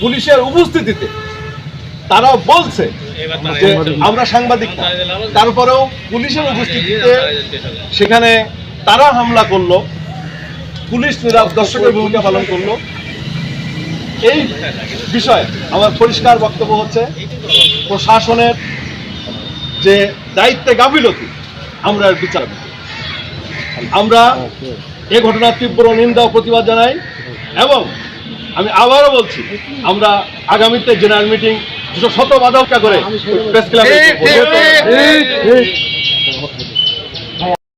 পুলিশের উপস্থিতিতে তারা বলছে যে আমরা সাংবাদিক তারপরেও পুলিশের উপস্থিতিতে সেখানে তারা হামলা করল পুলিশ নিরাপ দর্শকের ভূমিকা পালন করল। এই বিষয়ে আমার পরিষ্কার বক্তব্য হচ্ছে প্রশাসনের যে দায়িত্বে গাফিলতি আমরা এর বিচার। আমরা এ ঘটনার তীব্র নিন্দা ও প্রতিবাদ জানাই এবং আমি আবারও বলছি আমরা আগামীতে জেনারেল মিটিং দুশো শত বাধা করে প্রেস ক্লাবে।